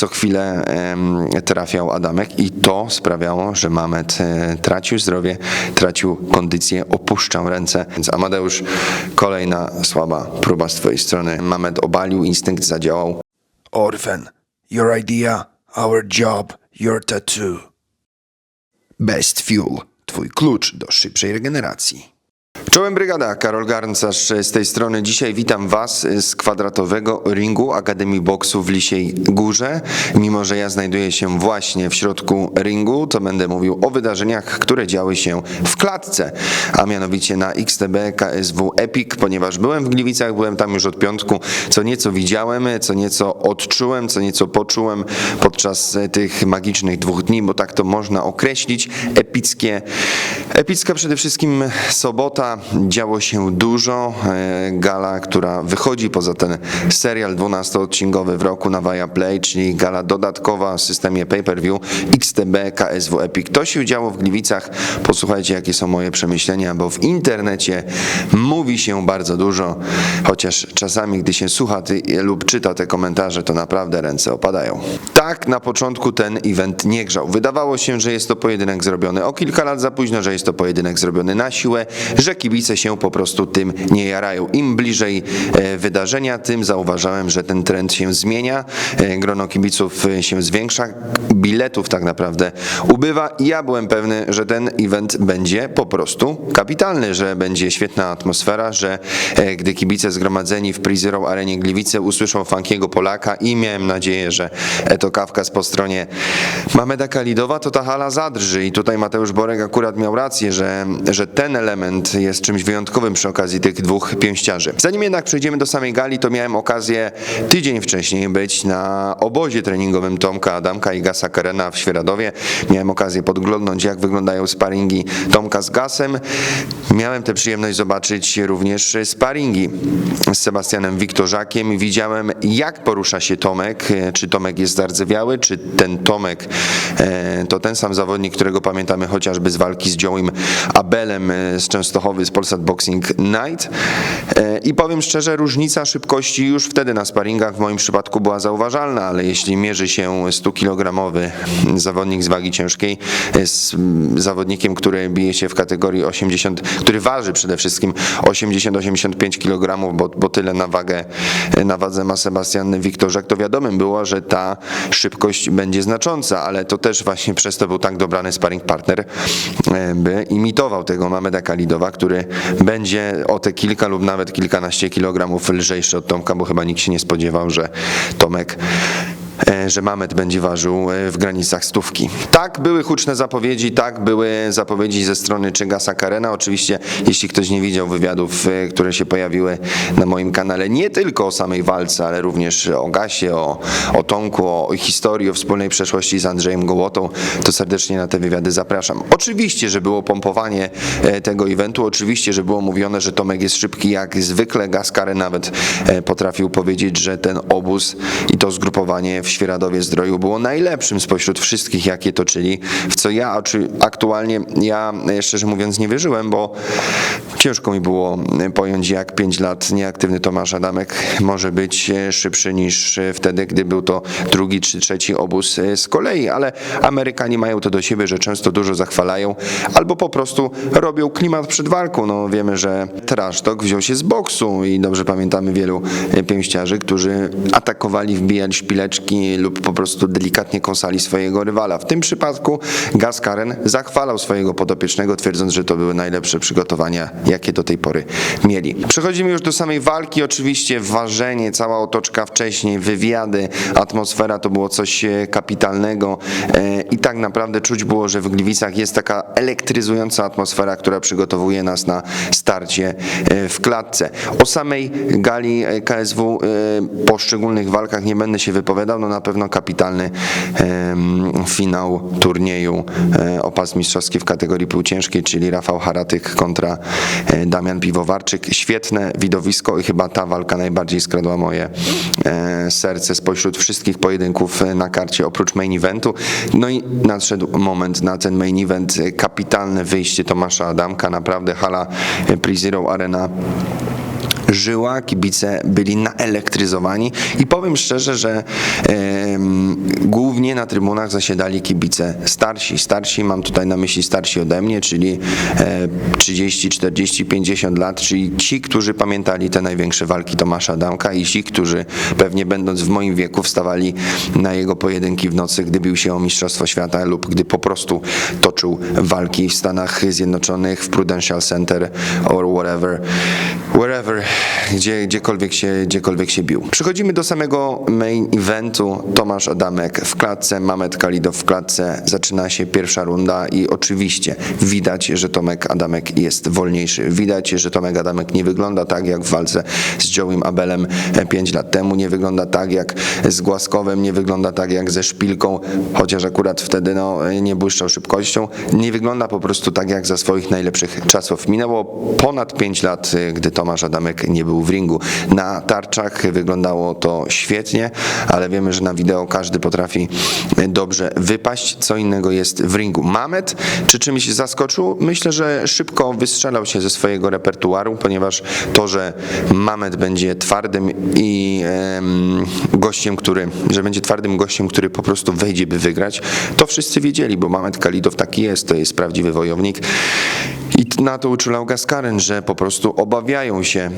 co chwilę trafiał Adamek i to sprawiało, że Mamet e, tracił zdrowie, tracił kondycję, opuszczał ręce. Więc Amadeusz, kolejna słaba próba z twojej strony. Mamet obalił, instynkt zadziałał. Orphan, your idea, our job, your tattoo. Best Fuel, twój klucz do szybszej regeneracji. Czołem brygada, Karol Garncarz z tej strony. Dzisiaj witam Was z kwadratowego ringu Akademii Boksu w Lisiej Górze. Mimo, że ja znajduję się właśnie w środku ringu, to będę mówił o wydarzeniach, które działy się w klatce, a mianowicie na XTB KSW Epic, ponieważ byłem w Gliwicach, byłem tam już od piątku, co nieco widziałem, co nieco odczułem, co nieco poczułem podczas tych magicznych dwóch dni, bo tak to można określić. Epickie, epicka przede wszystkim sobota, działo się dużo. E, Gala, która wychodzi poza ten serial 12-odcinkowy w roku na Viaplay, czyli gala dodatkowa w systemie pay-per-view XTB KSW Epic. To się działo w Gliwicach. Posłuchajcie, jakie są moje przemyślenia, bo w internecie mówi się bardzo dużo, chociaż czasami, gdy się słucha ty, lub czyta te komentarze, to naprawdę ręce opadają. Tak, na początku ten event nie grzał. Wydawało się, że jest to pojedynek zrobiony o kilka lat za późno, że jest to pojedynek zrobiony na siłę, że kibice się po prostu tym nie jarają. Im bliżej e, wydarzenia, tym zauważałem, że ten trend się zmienia, e, grono kibiców e, się zwiększa, biletów tak naprawdę ubywa ja byłem pewny, że ten event będzie po prostu kapitalny, że będzie świetna atmosfera, że e, gdy kibice zgromadzeni w Prizero Arenie Gliwice usłyszą funkiego Polaka i miałem nadzieję, że Eto Kawkas po stronie Mameda Kalidowa, to ta hala zadrży i tutaj Mateusz Borek akurat miał rację, że, że ten element jest czymś wyjątkowym przy okazji tych dwóch pięściarzy. Zanim jednak przejdziemy do samej gali, to miałem okazję tydzień wcześniej być na obozie treningowym Tomka Adamka i Gasa Karena w Świeradowie. Miałem okazję podglądnąć, jak wyglądają sparingi Tomka z Gasem. Miałem tę przyjemność zobaczyć również sparingi z Sebastianem Wiktorzakiem. Widziałem, jak porusza się Tomek, e, czy Tomek jest zardzewiały, czy ten Tomek e, to ten sam zawodnik, którego pamiętamy chociażby z walki z Joeym Abelem e, z Częstochowy, z Polsat Boxing Night. I powiem szczerze, różnica szybkości już wtedy na sparingach w moim przypadku była zauważalna, ale jeśli mierzy się 100-kilogramowy zawodnik z wagi ciężkiej z zawodnikiem, który bije się w kategorii 80, który waży przede wszystkim 80-85 kg, bo, bo tyle na wagę, na wadze ma Sebastian Wiktorzek, to wiadomym było, że ta szybkość będzie znacząca, ale to też właśnie przez to był tak dobrany sparring partner, e, by imitował tego Mameda Kalidowa, który będzie o te kilka lub nawet kilkanaście kilogramów lżejszy od Tomka, bo chyba nikt się nie spodziewał, że Tomek że Mamet będzie ważył e, w granicach stówki. Tak, były huczne zapowiedzi, tak, były zapowiedzi ze strony Czygasa Karena. Oczywiście, jeśli ktoś nie widział wywiadów, e, które się pojawiły na moim kanale, nie tylko o samej walce, ale również o Gasie, o, o Tomku, o historii, o wspólnej przeszłości z Andrzejem Gołotą, to serdecznie na te wywiady zapraszam. Oczywiście, że było pompowanie e, tego eventu, oczywiście, że było mówione, że Tomek jest szybki jak zwykle. Gas Karen nawet e, potrafił powiedzieć, że ten obóz i to zgrupowanie w Świeradowie Zdroju było najlepszym spośród wszystkich, jakie toczyli, w co ja aktualnie, ja szczerze mówiąc nie wierzyłem, bo ciężko mi było pojąć, jak 5 lat nieaktywny Tomasz Adamek może być szybszy niż wtedy, gdy był to drugi czy trzeci obóz z kolei, ale Amerykanie mają to do siebie, że często dużo zachwalają, albo po prostu robią klimat przed walką. No wiemy, że trash talk wziął się z boksu i dobrze pamiętamy wielu pięściarzy, którzy atakowali, wbijali szpileczki lub po prostu delikatnie kąsali swojego rywala. W tym przypadku Gas Karen zachwalał swojego podopiecznego, twierdząc, że to były najlepsze przygotowania, jakie do tej pory mieli. Przechodzimy już do samej walki. Oczywiście ważenie, cała otoczka wcześniej, wywiady, atmosfera to było coś e, kapitalnego e, i tak naprawdę czuć było, że w Gliwicach jest taka elektryzująca atmosfera, która przygotowuje nas na starcie e, w klatce. O samej gali KSW e, poszczególnych walkach nie będę się wypowiadał, no na pewno kapitalny finał turnieju e, o pas mistrzowski w kategorii półciężkiej, czyli Rafał Haratyk kontra e, Damian Piwowarczyk. Świetne widowisko i chyba ta walka najbardziej skradła moje e, serce spośród wszystkich pojedynków na karcie oprócz main eventu. No i nadszedł moment na ten main event. Kapitalne wyjście Tomasza Adamka, naprawdę hala Pre-Zero Arena żyła, kibice byli naelektryzowani i powiem szczerze, że głównie na trybunach zasiadali kibice starsi. Starsi, mam tutaj na myśli starsi ode mnie, czyli e, 30, 40, 50 lat, czyli ci, którzy pamiętali te największe walki Tomasza Adamka i ci, którzy pewnie będąc w moim wieku wstawali na jego pojedynki w nocy, gdy bił się o Mistrzostwo Świata lub gdy po prostu toczył walki w Stanach Zjednoczonych, w Prudential Center or whatever, wherever, gdzie, gdziekolwiek, się, gdziekolwiek się bił. Przechodzimy do samego main eventu. Tomasz Adamek w klatce, Mamet Kalidow w klatce. Zaczyna się pierwsza runda i oczywiście widać, że Tomek Adamek jest wolniejszy. Widać, że Tomek Adamek nie wygląda tak jak w walce z Joe'em Abelem 5 lat temu, nie wygląda tak jak z Głaskowem, nie wygląda tak jak ze Szpilką, chociaż akurat wtedy no, nie błyszczał szybkością. Nie wygląda po prostu tak jak za swoich najlepszych czasów. Minęło ponad 5 lat, y, gdy Tomasz Adamek nie był w ringu. Na tarczach wyglądało to świetnie, ale wiemy, że na wideo każdy potrafi dobrze wypaść. Co innego jest w ringu. Mamet, czy czymś zaskoczył? Myślę, że szybko wystrzelał się ze swojego repertuaru, ponieważ to, że Mamet będzie twardym i em, gościem, który, że będzie twardym gościem, który po prostu wejdzie, by wygrać, to wszyscy wiedzieli, bo Mamet Kalidow taki jest, to jest prawdziwy wojownik. I na to uczulał Gaskaren, że po prostu obawiają się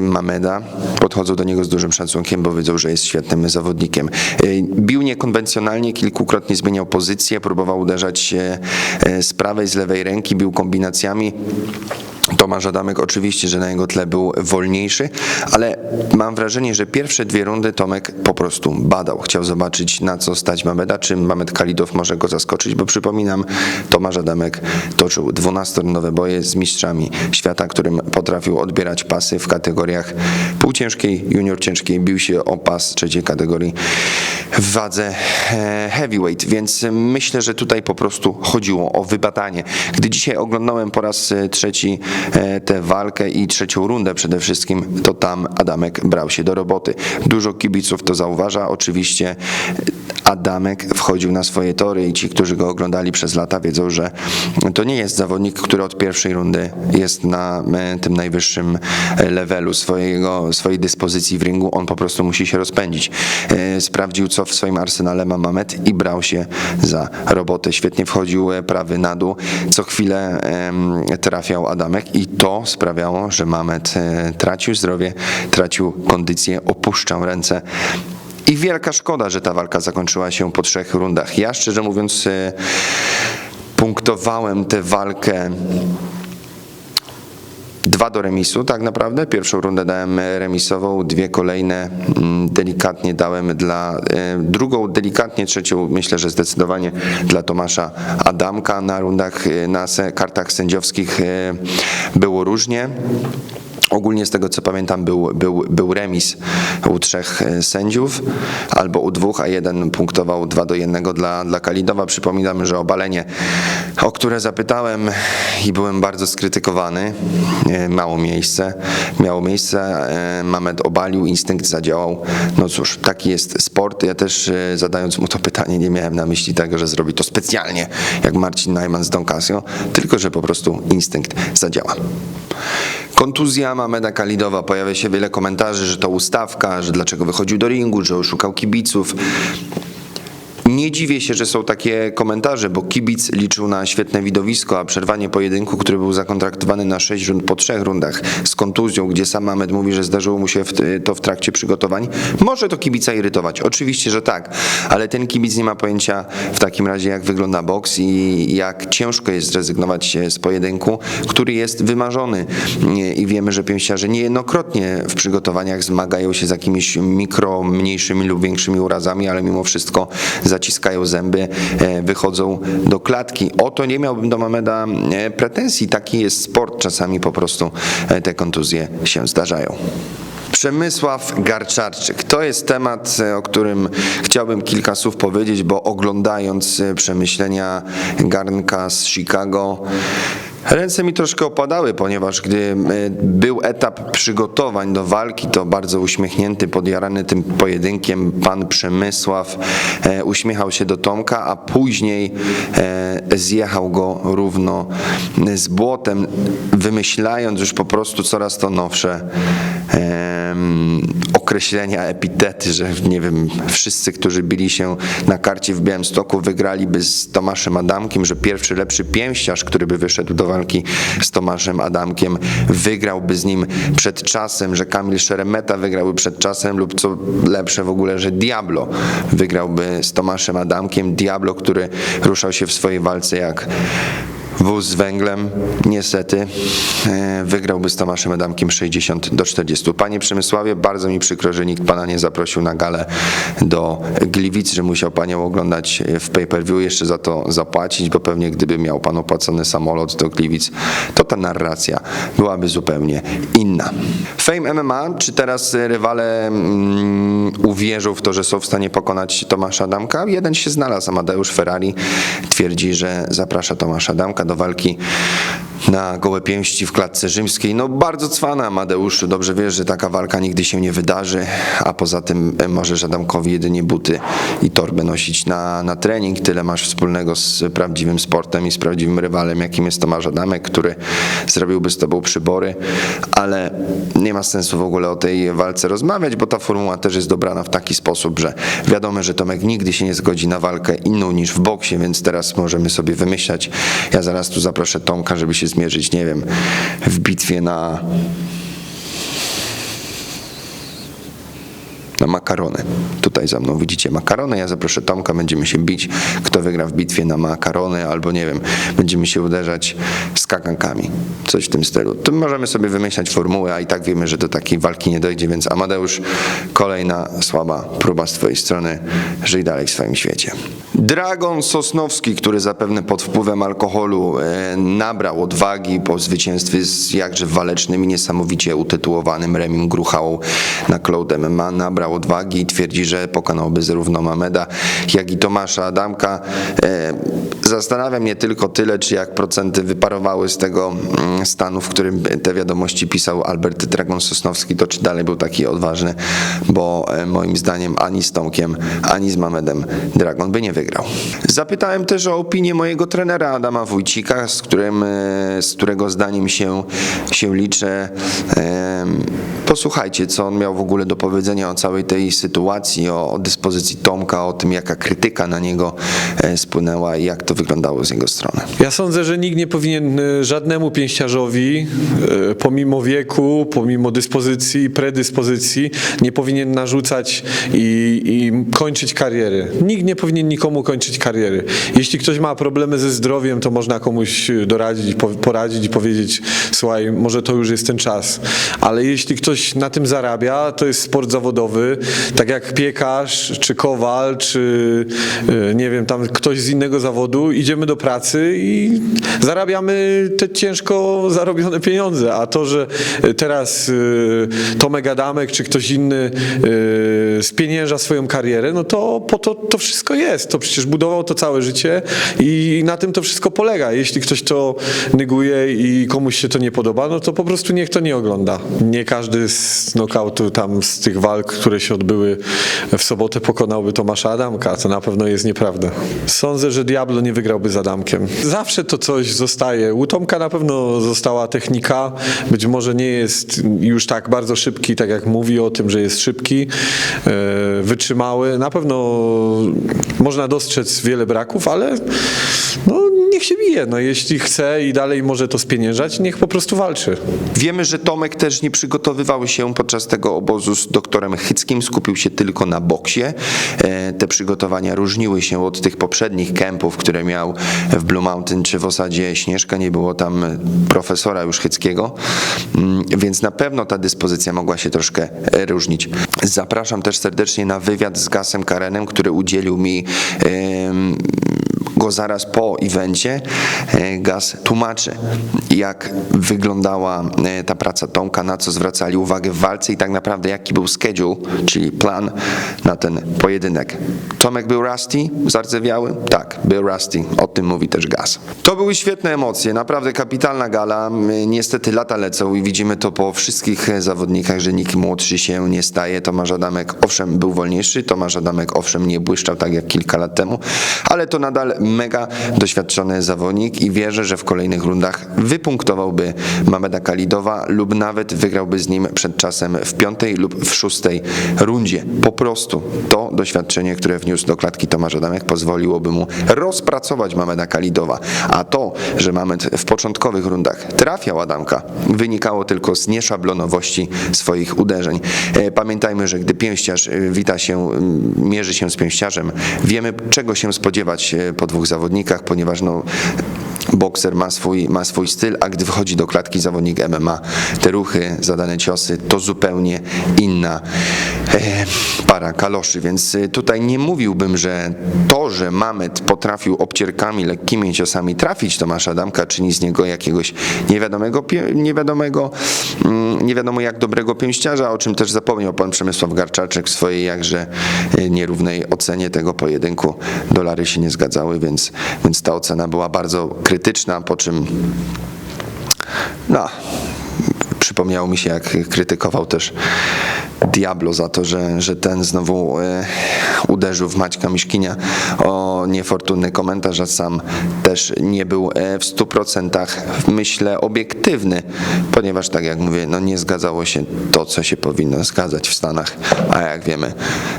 Mameda, podchodzą do niego z dużym szacunkiem, bo wiedzą, że jest świetnym zawodnikiem. E, Bił niekonwencjonalnie, kilkukrotnie zmieniał pozycję, próbował uderzać się e, z prawej, z lewej ręki, bił kombinacjami. Tomasz Adamek oczywiście, że na jego tle był wolniejszy, ale mam wrażenie, że pierwsze dwie rundy Tomek po prostu badał. Chciał zobaczyć na co stać Mameda, czy Mamed Kalidow może go zaskoczyć, bo przypominam, Tomasz Adamek toczył 12-rundowe boje z mistrzami świata, którym potrafił odbierać pasy w kategoriach półciężkiej, junior ciężkiej, bił się o pas trzeciej kategorii w wadze e, heavyweight, więc myślę, że tutaj po prostu chodziło o wybadanie. Gdy dzisiaj oglądałem po raz e, trzeci tę walkę i trzecią rundę przede wszystkim, to tam Adamek brał się do roboty. Dużo kibiców to zauważa. Oczywiście Adamek wchodził na swoje tory i ci, którzy go oglądali przez lata wiedzą, że to nie jest zawodnik, który od pierwszej rundy jest na e, tym najwyższym e, levelu swojego, swojej dyspozycji w ringu. On po prostu musi się rozpędzić. E, Sprawdził, co w swoim arsenale ma Mamet i brał się za robotę. Świetnie wchodził prawy na dół. Co chwilę trafiał Adamek i to sprawiało, że Mamet tracił zdrowie, tracił kondycję, opuszczał ręce. I wielka szkoda, że ta walka zakończyła się po trzech rundach. Ja szczerze mówiąc e, punktowałem tę walkę dwa do remisu tak naprawdę. Pierwszą rundę dałem remisową, dwie kolejne mm, delikatnie dałem dla, e, drugą delikatnie, trzecią myślę, że zdecydowanie dla Tomasza Adamka. Na rundach, e, na kartach sędziowskich było różnie. Ogólnie z tego co pamiętam był, był, był remis u trzech e, sędziów, albo u dwóch, a jeden punktował 2 do 1 dla, dla Kalidowa. Przypominam, że obalenie, o które zapytałem i byłem bardzo skrytykowany, e, mało miejsce, miało miejsce, e, Mamed obalił, instynkt zadziałał. No cóż, taki jest sport. Ja też zadając mu to pytanie nie miałem na myśli tego, że zrobi to specjalnie, jak Marcin Najman z Don Casio, tylko że po prostu instynkt zadziała. Kontuzja Mameda Kalidowa. Pojawia się wiele komentarzy, że to ustawka, że dlaczego wychodził do ringu, że oszukał kibiców. Nie dziwię się, że są takie komentarze, bo kibic liczył na świetne widowisko, a przerwanie pojedynku, który był zakontraktowany na 6 rund po trzech rundach z kontuzją, gdzie sam Mamed mówi, że zdarzyło mu się w, to w trakcie przygotowań, może to kibica irytować. Oczywiście, że tak, ale ten kibic nie ma pojęcia w takim razie, jak wygląda boks i jak ciężko jest zrezygnować z pojedynku, który jest wymarzony. I wiemy, że pięściarze niejednokrotnie w przygotowaniach zmagają się z jakimiś mikro, mniejszymi lub większymi urazami, ale mimo wszystko zaciskają zęby, e, wychodzą do klatki. O to nie miałbym do Mameda e, pretensji. Taki jest sport. Czasami po prostu e, te kontuzje się zdarzają. Przemysław Garczarczyk. To jest temat, o którym chciałbym kilka słów powiedzieć, bo oglądając przemyślenia Garnka z Chicago, Ręce mi troszkę opadały, ponieważ gdy e, był etap przygotowań do walki, to bardzo uśmiechnięty, podjarany tym pojedynkiem pan Przemysław e, uśmiechał się do Tomka, a później e, zjechał go równo z błotem, wymyślając już po prostu coraz to nowsze określenia, epitety, że nie wiem, wszyscy, którzy bili się na karcie w Białymstoku, wygraliby z Tomaszem Adamkiem, że pierwszy lepszy pięściarz, który by wyszedł do walki z Tomaszem Adamkiem, wygrałby z nim przed czasem, że Kamil Szeremeta wygrałby przed czasem lub co lepsze w ogóle, że Diablo wygrałby z Tomaszem Adamkiem. Diablo, który ruszał się w swojej walce jak Wóz z węglem, niestety, e, wygrałby z Tomaszem Adamkiem 60 do 40. Panie Przemysławie, bardzo mi przykro, że nikt pana nie zaprosił na galę do Gliwic, że musiał panią oglądać w pay-per-view, jeszcze za to zapłacić, bo pewnie gdyby miał pan opłacony samolot do Gliwic, to ta narracja byłaby zupełnie inna. Fame MMA, czy teraz rywale mm, uwierzą w to, że są w stanie pokonać Tomasza Adamka? Jeden się znalazł, Amadeusz Ferrari twierdzi, że zaprasza Tomasza Adamka do walki na gołe pięści w klatce rzymskiej. No bardzo cwana Amadeuszu, dobrze wiesz, że taka walka nigdy się nie wydarzy, a poza tym e, możesz Adamkowi jedynie buty i torbę nosić na, na trening. Tyle masz wspólnego z prawdziwym sportem i z prawdziwym rywalem, jakim jest Tomasz Adamek, który zrobiłby z tobą przybory, ale nie ma sensu w ogóle o tej walce rozmawiać, bo ta formuła też jest dobrana w taki sposób, że wiadomo, że Tomek nigdy się nie zgodzi na walkę inną niż w boksie, więc teraz możemy sobie wymyślać. Ja zaraz tu zaproszę Tomka, żeby się zmierzyć, nie wiem, w bitwie na na makarony. Tutaj za mną widzicie makarony, ja zaproszę Tomka, będziemy się bić, kto wygra w bitwie na makarony, albo nie wiem, będziemy się uderzać skakankami, coś w tym stylu. Tu możemy sobie wymyślać formułę, a i tak wiemy, że do takiej walki nie dojdzie, więc Amadeusz, kolejna słaba próba z twojej strony, żyj dalej w swoim świecie. Dragon Sosnowski, który zapewne pod wpływem alkoholu e, nabrał odwagi po zwycięstwie z jakże walecznym i niesamowicie utytułowanym Remim Gruchałą na Cloud MMA, nabrał odwagi i twierdzi, że pokonałby zarówno Mameda, jak i Tomasza Adamka. E, Zastanawia mnie tylko tyle, czy jak procenty wyparowały z tego mm, stanu, w którym te wiadomości pisał Albert Dragon Sosnowski, to czy dalej był taki odważny, bo e, moim zdaniem ani z Tomkiem, ani z Mamedem Dragon by nie wygrał. Zapytałem też o opinię mojego trenera Adama Wójcika, z, którym, e, z którego zdaniem się, się liczę. Posłuchajcie, co on miał w ogóle do powiedzenia o całej tej sytuacji, o, o dyspozycji Tomka, o tym, jaka krytyka na niego e, spłynęła i jak to wyglądało z jego strony. Ja sądzę, że nikt nie powinien y, żadnemu pięściarzowi, y, pomimo wieku, pomimo dyspozycji, predyspozycji, nie powinien narzucać i, i kończyć kariery. Nikt nie powinien nikomu kończyć kariery. Jeśli ktoś ma problemy ze zdrowiem, to można komuś doradzić, po- poradzić i powiedzieć, słuchaj, może to już jest ten czas. Ale jeśli ktoś na tym zarabia, to jest sport zawodowy, tak jak piekarz, czy kowal, czy y, nie wiem, tam ktoś z innego zawodu, idziemy do pracy i zarabiamy te ciężko zarobione pieniądze. A to, że teraz y, Tomek Adamek czy ktoś inny y, spienięża swoją karierę, no to po to to wszystko jest. To przecież budował to całe życie i na tym to wszystko polega. Jeśli ktoś to neguje i komuś się to nie podoba, no to po prostu niech to nie ogląda. Nie każdy z knockoutu tam z tych walk, które się odbyły w sobotę pokonałby Tomasza Adamka. To na pewno jest nieprawda. Sądzę, że Diablo nie wygrałby z Adamkiem. Zawsze to coś zostaje. U Tomka na pewno została technika. Być może nie jest już tak bardzo szybki, tak jak mówi o tym, że jest szybki, e, wytrzymały. Na pewno można dostrzec wiele braków, ale no, niech się bije. No, jeśli chce i dalej może to spieniężać, niech po prostu walczy. Wiemy, że Tomek też nie przygotowywał się podczas tego obozu z doktorem Hyckim, skupił się tylko na boksie. E, Te przygotowania różniły się od tych poprzednich kempów, które miał w Blue Mountain czy w osadzie Śnieżka. Nie było tam profesora już Hyckiego, Mm, więc na pewno ta dyspozycja mogła się troszkę e, różnić. Zapraszam też serdecznie na wywiad z Gasem Karenem, który udzielił mi go zaraz po evencie, e, Gaz tłumaczy, jak wyglądała e, ta praca Tomka, na co zwracali uwagę w walce i tak naprawdę jaki był schedule, czyli plan na ten pojedynek. Tomek był rusty, zardzewiały? Tak, był rusty. O tym mówi też Gaz. To były świetne emocje, naprawdę kapitalna gala. Niestety lata lecą i widzimy to po wszystkich zawodnikach, że nikt młodszy się nie staje. Tomasz Adamek owszem był wolniejszy, Tomasz Adamek owszem nie błyszczał tak jak kilka lat temu, ale to nadal mega doświadczony zawodnik i wierzę, że w kolejnych rundach wypunktowałby Mameda Kalidowa lub nawet wygrałby z nim przed czasem w piątej lub w szóstej rundzie. Po prostu to doświadczenie, które wniósł do klatki Tomasz Adamek pozwoliłoby mu rozpracować Mameda Kalidowa, a to, że Mamed w początkowych rundach trafiał Adamka, wynikało tylko z nieszablonowości swoich uderzeń. E, Pamiętajmy, że gdy pięściarz e, wita się, mierzy się z pięściarzem, wiemy czego się spodziewać e, po dwóch zawodnikach, ponieważ no, bokser ma swój, ma swój styl, a gdy wchodzi do klatki zawodnik MMA, te ruchy, zadane ciosy, to zupełnie inna e, para kaloszy, więc e, tutaj nie mówiłbym, że to, że Mamet potrafił obcierkami, lekkimi ciosami trafić Tomasza Adamka, czyni z niego jakiegoś niewiadomego, niewiadomego mm, nie wiadomo jak dobrego pięściarza, o czym też zapomniał pan Przemysław Garczaczek w swojej jakże e, nierównej ocenie tego pojedynku. Dolary się nie zgadzały, więc, więc ta ocena była bardzo krytyczna, po czym no, przypomniało mi się, jak krytykował też Diablo za to, że, że ten znowu e, uderzył w Maćka Miszkinia o niefortunny komentarz, a sam też nie był e, w 100% myślę obiektywny, ponieważ tak jak mówię, no nie zgadzało się to, co się powinno zgadzać w Stanach, a jak wiemy,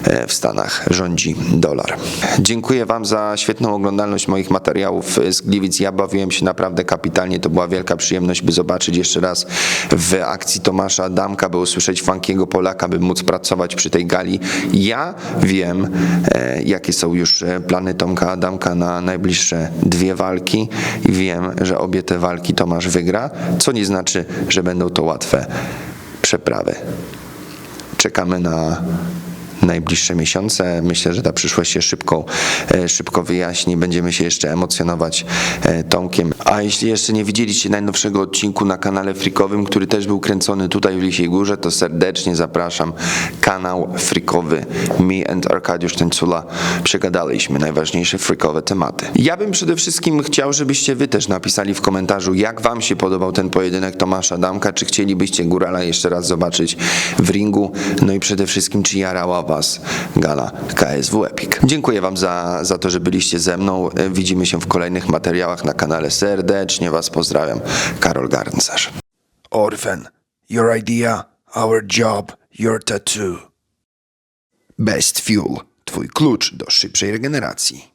e, w Stanach rządzi dolar. Dziękuję Wam za świetną oglądalność moich materiałów z Gliwic. Ja bawiłem się naprawdę kapitalnie, to była wielka przyjemność, by zobaczyć jeszcze raz w akcji Tomasza Adamka, by usłyszeć funkiego Polaka, by móc pracować przy tej gali. Ja wiem, e, jakie są już e, plany Tomka Adamka na najbliższe dwie walki i wiem, że obie te walki Tomasz wygra, co nie znaczy, że będą to łatwe przeprawy. Czekamy na najbliższe miesiące. Myślę, że ta przyszłość się szybko, e, szybko wyjaśni. Będziemy się jeszcze emocjonować e, Tomkiem. A jeśli jeszcze nie widzieliście najnowszego odcinku na kanale Frikowym, który też był kręcony tutaj w Lisiej Górze, to serdecznie zapraszam. Kanał Frikowy. Me and Arkadiusz Tańcula przegadaliśmy najważniejsze frikowe tematy. Ja bym przede wszystkim chciał, żebyście wy też napisali w komentarzu, jak wam się podobał ten pojedynek Tomasza Damka, czy chcielibyście Górala jeszcze raz zobaczyć w ringu, no i przede wszystkim, czy jarała was gala KSW Epic. Dziękuję wam za, za to, że byliście ze mną. E, Widzimy się w kolejnych materiałach na kanale. Serdecznie was pozdrawiam. Karol Garncarz. Orphan, your idea, our job, your tattoo. Best Fuel. Twój klucz do szybszej regeneracji.